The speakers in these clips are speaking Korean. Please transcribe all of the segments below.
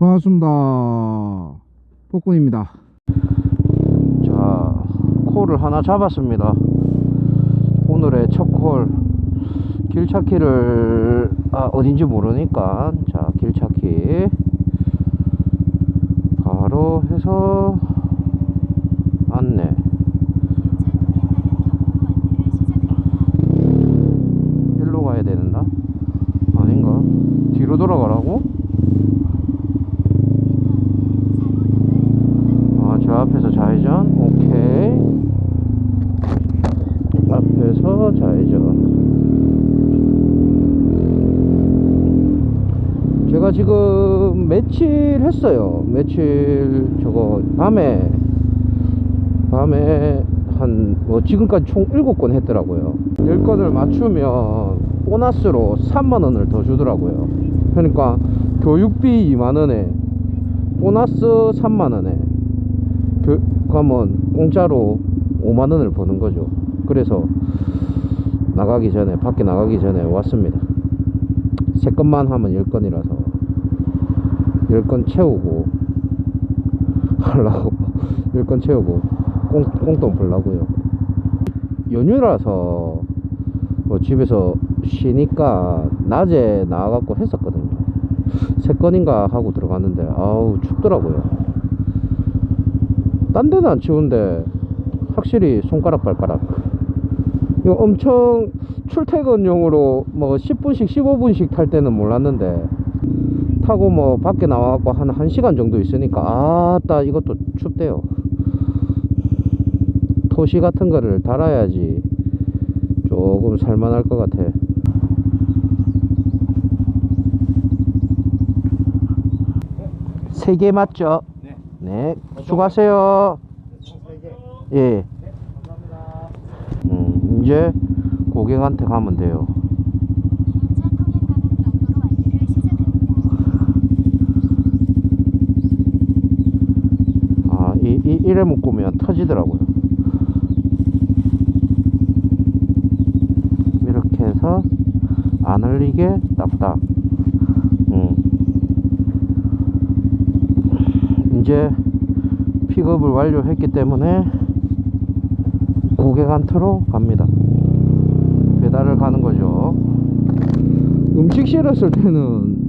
반갑습니다. 복군입니다. 자, 콜을 하나 잡았습니다. 오늘의 첫 콜. 길 찾기를, 아, 어딘지 모르니까. 자, 길 찾기. 바로 해서, 안내. 일로 가야 되는다? 아닌가? 뒤로 돌아가라고? 제가 지금 며칠 했어요. 며칠, 저거, 밤에, 밤에 한, 뭐, 지금까지 총 7건 했더라고요. 10건을 맞추면 보너스로 3만원을 더 주더라고요. 그러니까 교육비 2만원에 보너스 3만원에 그, 그러면 공짜로 5만원을 버는 거죠. 그래서 나가기 전에, 밖에 나가기 전에 왔습니다. 세 건만 하면 10건이라서 10건 채우고 하려고 10건 채우고 꽁, 꽁돈 벌라고요. 연휴라서 뭐 집에서 쉬니까 낮에 나와갖고 했었거든요. 세 건인가 하고 들어갔는데 아우 춥더라고요. 딴 데는 안 추운데 확실히 손가락 발가락. 이거 엄청 출퇴근용으로 뭐 10분씩 15분씩 탈 때는 몰랐는데 타고 뭐 밖에 나와갖고 한 1시간 정도 있으니까 아따 이것도 춥대요. 토시 같은 거를 달아야지 조금 살만할 것 같아. 세 개 맞죠? 네. 네. 수고하세요. 예. 음, 이제 고객한테 가면 돼요. 이래 묶으면 터지더라고요. 이렇게 해서 안 흘리게 딱딱. 음. 이제 픽업을 완료했기 때문에 고객한테로 갑니다. 배달을 가는 거죠. 음식 실었을 때는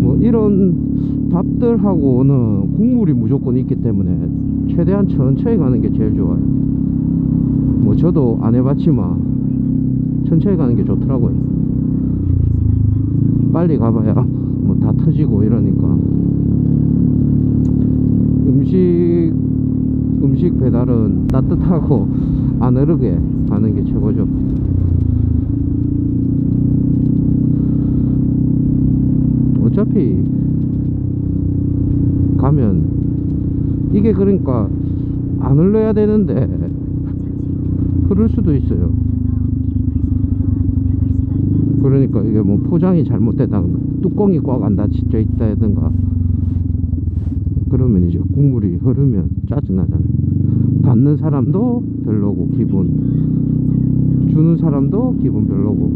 뭐 이런 밥들하고는 국물이 무조건 있기 때문에 최대한 천천히 가는 게 제일 좋아요. 뭐 저도 안 해봤지만 천천히 가는 게 좋더라고요. 빨리 가봐야 뭐 다 터지고 이러니까 음식 음식 배달은 따뜻하고 안 흐르게 가는 게 최고죠. 어차피 가면 이게 그러니까 안 흘러야 되는데 흐를 수도 있어요. 그러니까 이게 뭐 포장이 잘못되다 뚜껑이 꽉 안 닫혀 있다든가 그러면 이제 국물이 흐르면 짜증나잖아요. 받는 사람도 별로고 기분 주는 사람도 기분 별로고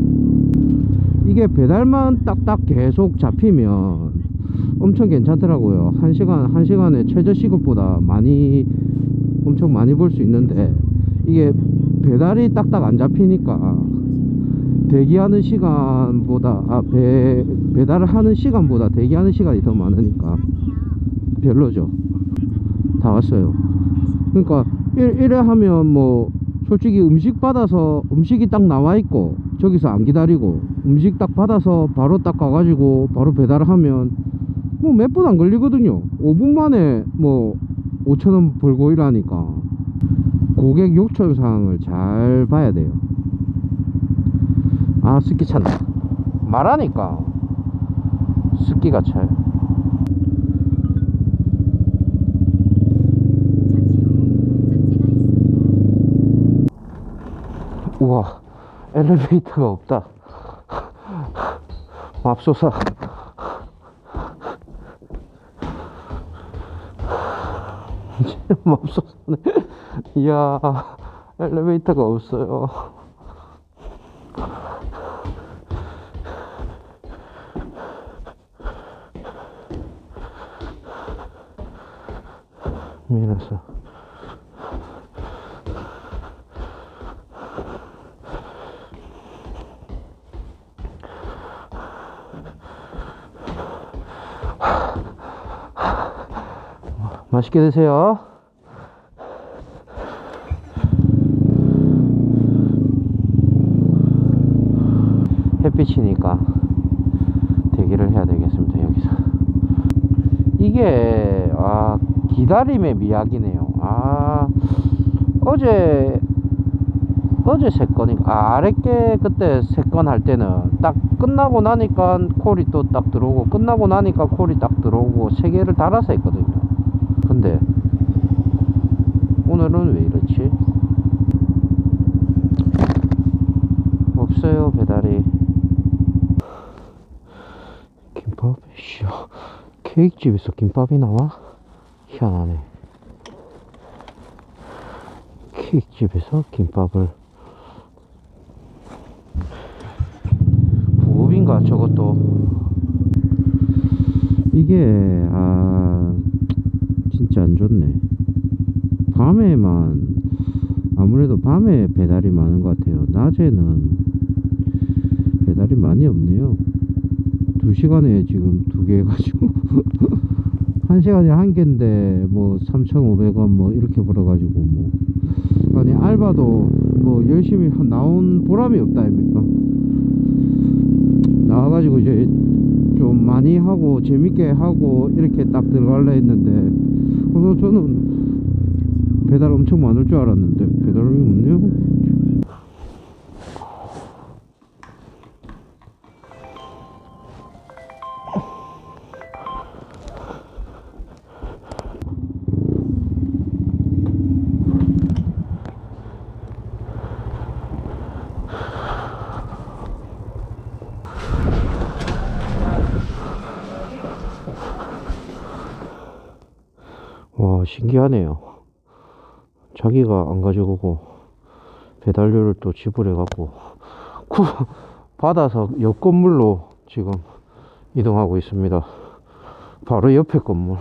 이게 배달만 딱딱 계속 잡히면 엄청 괜찮더라고요. 한 시간 한 시간에 최저 시급보다 많이 엄청 많이 벌수 있는데 이게 배달이 딱딱 안 잡히니까 대기하는 시간보다 아 배, 배달을 하는 시간보다 대기하는 시간이 더 많으니까 별로죠. 다 왔어요. 그러니까 일, 이래 하면 뭐 솔직히 음식 받아서 음식이 딱 나와 있고 저기서 안 기다리고 음식 딱 받아서 바로 딱 가가지고 바로 배달을 하면 뭐 몇 분 안 걸리거든요. 5분 만에 뭐 5천 원 벌고 이러니까 고객 요청 사항을 잘 봐야 돼요. 아 습기 찬다. 말하니까 습기가 차요. 우와 엘리베이터가 없다 맙소사 맙소사네. 이야, 엘리베이터가 없어요. 밀어서 맛있게 드세요. 햇빛이니까 대기를 해야 되겠습니다 여기서. 이게 아 기다림의 미학이네요. 아 어제 어제 세 건인가 아, 아랫게 그때 세건 할 때는 딱 끝나고 나니까 콜이 또 딱 들어오고 끝나고 나니까 콜이 딱 들어오고 세 개를 달아서 했거든요. 근데 오늘은 왜 이렇지 없어요 배달이 김밥? 씨야 케이크집에서 김밥이 나와? 희한하네. 케이크집에서 김밥을. 부업인가 저것도? 이게 아 진짜 안 좋네. 밤에만 아무래도 밤에 배달이 많은 것 같아요. 낮에는 배달이 많이 없네요. 두 시간에 지금 두 개 해가지고 한 시간에 한 개인데 뭐 3,500원 뭐 이렇게 벌어가지고 뭐. 아니 알바도 뭐 열심히 한- 나온 보람이 없다 아닙니까? 나와가지고 이제 좀 많이 하고 재밌게 하고 이렇게 딱 들어갈라 했는데 오늘 저는 배달 엄청 많을 줄 알았는데 배달이 없네요 신기하네요. 자기가 안 가져오고 배달료를 또 지불해 갖고 받아서 옆 건물로 지금 이동하고 있습니다. 바로 옆에 건물